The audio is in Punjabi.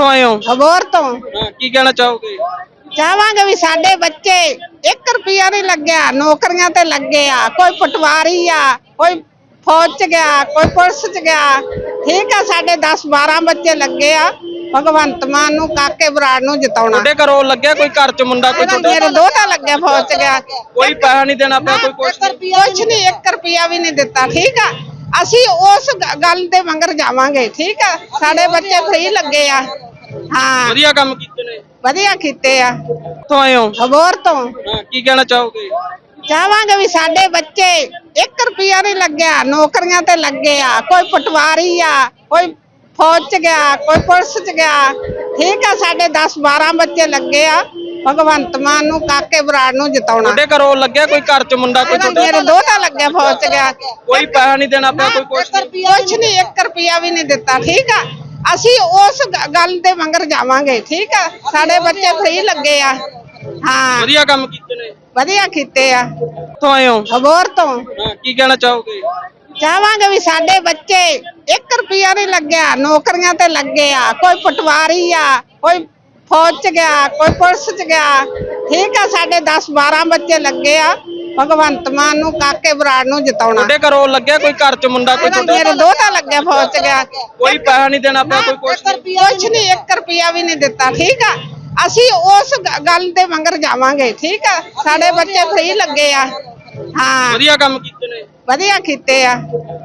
ਕਿੱਥੋਂ ਆਏ ਹੋ? ਅਬੋਰ ਤੋਂ। ਹਾਂ ਕੀ ਕਹਿਣਾ ਚਾਹੋਗੇ? ਚਾਹਾਂਗੇ ਵੀ ਸਾਡੇ ਬੱਚੇ 1 ਰੁਪਿਆ ਨਹੀਂ ਲੱਗਿਆ ਨੌਕਰੀਆਂ ਤੇ ਲੱਗੇ ਆ ਕੋਈ ਪਟਵਾਰੀ ਆ ਕੋਈ ਫੌਜ ਚ ਗਿਆ ਕੋਈ ਪੁਲਿਸ ਚ ਗਿਆ। ਠੀਕ ਆ ਸਾਡੇ 10 12 ਬੱਚੇ ਲੱਗੇ ਆ ਭਗਵੰਤ ਮਾਨ ਨੂੰ ਕਾਕੇ ਬਰਾੜ ਨੂੰ ਜਿਤਾਉਣਾ। ਤੁਹਾਡੇ ਘਰੋਂ ਲੱਗਿਆ ਕੋਈ ਘਰ ਚ ਮੁੰਡਾ ਕੋਈ ਤੁਹਾਡੇ ਮੇਰੇ ਦੋਤਾ ਲੱਗਿਆ ਫੌਜ ਚ ਗਿਆ। ਕੋਈ ਪੈਸਾ ਨਹੀਂ ਦੇਣਾ ਪਿਆ ਕੋਈ ਕੁਛ ਨਹੀਂ ਕੁਛ ਨਹੀਂ। 1 ਰੁਪਿਆ ਵੀ ਨਹੀਂ ਦਿੱਤਾ ਠੀਕ ਆ? ਅਸੀਂ ਉਸ ਗ- ਗੱਲ ਦੇ ਮੰਗਰ ਜਾਵਾਂਗੇ ਠੀਕ ਆ? ਸਾਡੇ ਬੱਚੇ ਫ੍ਰੀ ਲੱਗੇ ਆ। ਹਾਂ। ਵਧੀਆ ਕੰਮ ਕੀਤੇ ਨੇ? ਵਧੀਆ ਕੀਤੇ ਆ। ਕਿੱਥੋਂ ਆਏ ਹੋ? ਅਬੋਰ ਤੋਂ। ਹਾਂ ਕੀ ਕਹਿਣਾ ਚਾਹੋਗੇ? ਚਾਹਾਂਗੇ ਵੀ ਸਾਡੇ ਬੱਚੇ 1 ਰੁਪਿਆ ਨਹੀਂ ਲੱਗਿਆ ਨੌਕਰੀਆਂ ਤੇ ਲੱਗੇ ਆ ਕੋਈ ਪਟਵਾਰੀ ਆ ਕੋਈ ਫੌਜ ਚ ਗਿਆ ਕੋਈ ਪੁਲਿਸ ਚ ਗਿਆ। ਠੀਕ ਆ ਸਾਡੇ 10 12 ਬੱਚੇ ਲੱਗੇ ਆ ਭਗਵੰਤ ਮਾਨ ਨੂੰ ਕਾਕੇ ਬਰਾੜ ਨੂੰ ਜਿਤਾਉਣਾ। ਤੁਹਾਡੇ ਘਰੋਂ ਲੱਗਿਆ ਕੋਈ ਘਰ ਚ ਮੁੰਡਾ ਕੋਈ ਤੁਹਾਡੇ ਮੇਰੇ ਦੋਤਾ ਲੱਗਿਆ ਫੌਜ ਚ ਗਿਆ। ਕੋਈ ਪੈਸਾ ਨਹੀਂ ਦੇਣਾ ਪਿਆ ਕੋਈ ਕੁਛ ਨਹੀਂ ਕੁਛ ਨਹੀਂ 1 ਰੁਪਿਆ ਵੀ ਨਹੀਂ ਦਿੱਤਾ ਠੀਕ ਆ। ਅਸੀਂ ਉਸ ਗ- ਗੱਲ ਦੇ ਮੰਗਰ ਜਾਵਾਂਗੇ ਠੀਕ ਆ? ਸਾਡੇ ਬੱਚੇ ਫ੍ਰੀ ਲੱਗੇ ਆ। ਹਾਂ। ਵਧੀਆ ਕੰਮ ਕੀਤੇ ਨੇ? ਵਧੀਆ ਕੀਤੇ ਆ। ਕਿੱਥੋਂ ਆਏ ਹੋ? ਅਬੋਰ ਤੋਂ। ਹਾਂ ਕੀ ਕਹਿਣਾ ਚਾਹੋਗੇ? ਚਾਹਾਂਗੇ ਵੀ ਸਾਡੇ ਬੱਚੇ 1 ਰੁਪਿਆ ਨਹੀਂ ਲੱਗਿਆ ਨੌਕਰੀਆਂ ਤੇ ਲੱਗੇ ਆ। ਕੋਈ ਪਟਵਾਰੀ ਆ ਕੋਈ ਫੌਜ ਚ ਗਿਆ ਕੋਈ ਪੁਲਿਸ ਚ ਗਿਆ। ਠੀਕ ਆ ਸਾਡੇ 10 12 ਬੱਚੇ ਲੱਗੇ ਆ। ਭਗਵੰਤ ਮਾਨ ਨੂੰ ਕਾਕੇ ਬਰਾੜ ਨੂੰ ਜਿਤਾਉਣਾ। ਤੁਹਾਡੇ ਘਰੋਂ ਲੱਗਿਆ ਕੋਈ ਘਰ ਚ ਮੁੰਡਾ ਕੋਈ ਤੁਹਾਡੇ ਮੇਰੇ ਦੋਤਾ ਲੱਗਿਆ ਫੌਜ ਚ ਗਿਆ। ਕੋਈ ਪੈਸਾ ਨਹੀਂ ਦੇਣਾ ਪਿਆ ਕੋਈ ਕੁਛ ਨਹੀਂ। ਕੁਛ ਨਹੀਂ 1 ਰੁਪਿਆ ਵੀ ਨਹੀਂ ਦਿੱਤਾ ਠੀਕ ਆ? ਅਸੀਂ ਉਸ ਗੱਲ ਦੇ ਮੰਗਰ ਜਾਵਾਂਗੇ ਠੀਕ ਆ? ਸਾਡੇ ਬੱਚੇ ਫ੍ਰੀ ਲੱਗੇ ਆ। ਹਾਂ। ਵਧੀਆ ਕੰਮ ਕੀਤੇ ਨੇ। ਵਧੀਆ ਕੀਤੇ ਆ।